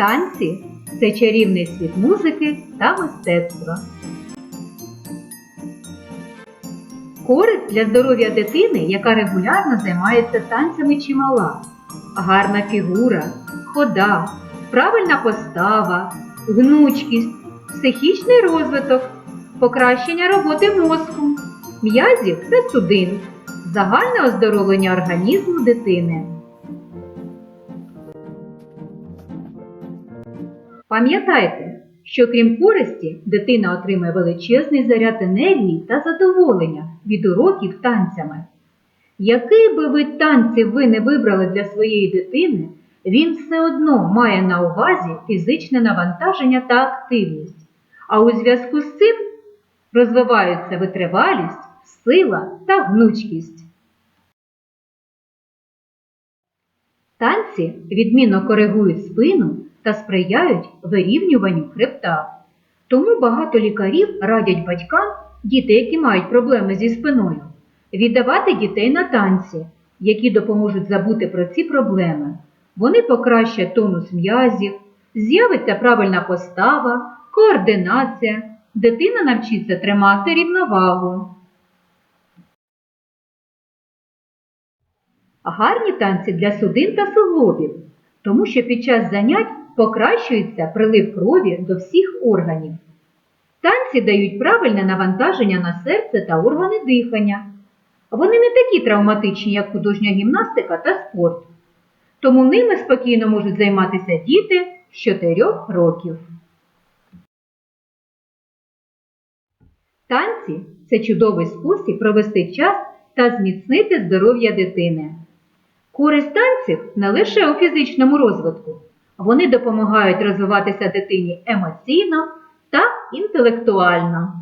Танці це чарівний світ музики та мистецтва. Користь для здоров'я дитини, яка регулярно займається танцями чимала. Гарна фігура, хода, правильна постава, гнучкість, психічний розвиток, покращення роботи мозку, м'язів та судин, загальне оздоровлення організму дитини. Пам'ятайте, що крім користі, дитина отримає величезний заряд енергії та задоволення від уроків танцями. Який би вид танців ви не вибрали для своєї дитини, він все одно має на увазі фізичне навантаження та активність, а у зв'язку з цим розвиваються витривалість, сила та гнучкість. Танці відмінно коригують спину та сприяють вирівнюванню хребта. Тому багато лікарів радять батькам, діти, які мають проблеми зі спиною, віддавати дітей на танці, які допоможуть забути про ці проблеми. Вони покращать тонус м'язів, з'явиться правильна постава, координація, дитина навчиться тримати рівновагу. Гарні танці для судин та суглобів, тому що під час занять покращується прилив крові до всіх органів. Танці дають правильне навантаження на серце та органи дихання. Вони не такі травматичні, як художня гімнастика та спорт. Тому ними спокійно можуть займатися діти з 4 років. Танці це чудовий спосіб провести час та зміцнити здоров'я дитини. Користь танців не лише у фізичному розвитку. Вони допомагають розвиватися дитині емоційно та інтелектуально.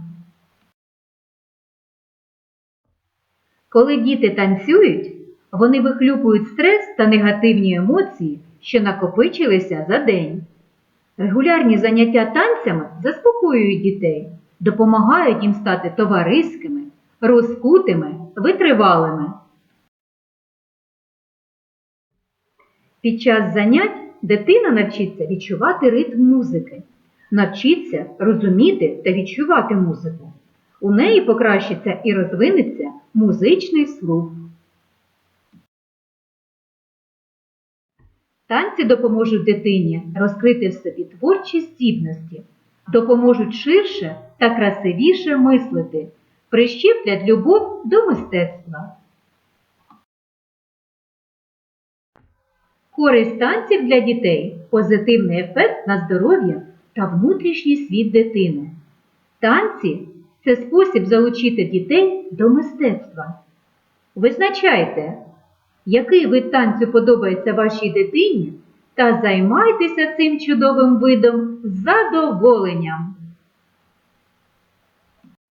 Коли діти танцюють, вони вихлюпують стрес та негативні емоції, що накопичилися за день. Регулярні заняття танцями заспокоюють дітей, допомагають їм стати товариськими, розкутими, витривалими. Під час занять дитина навчиться відчувати ритм музики, навчиться розуміти та відчувати музику. У неї покращиться і розвинеться музичний слух. Танці допоможуть дитині розкрити в собі творчі здібності, допоможуть ширше та красивіше мислити, прищеплять любов до мистецтва. Користь танців для дітей позитивний ефект на здоров'я та внутрішній світ дитини. Танці це спосіб залучити дітей до мистецтва. Визначайте, який вид танцю подобається вашій дитині, та займайтеся цим чудовим видом задоволенням.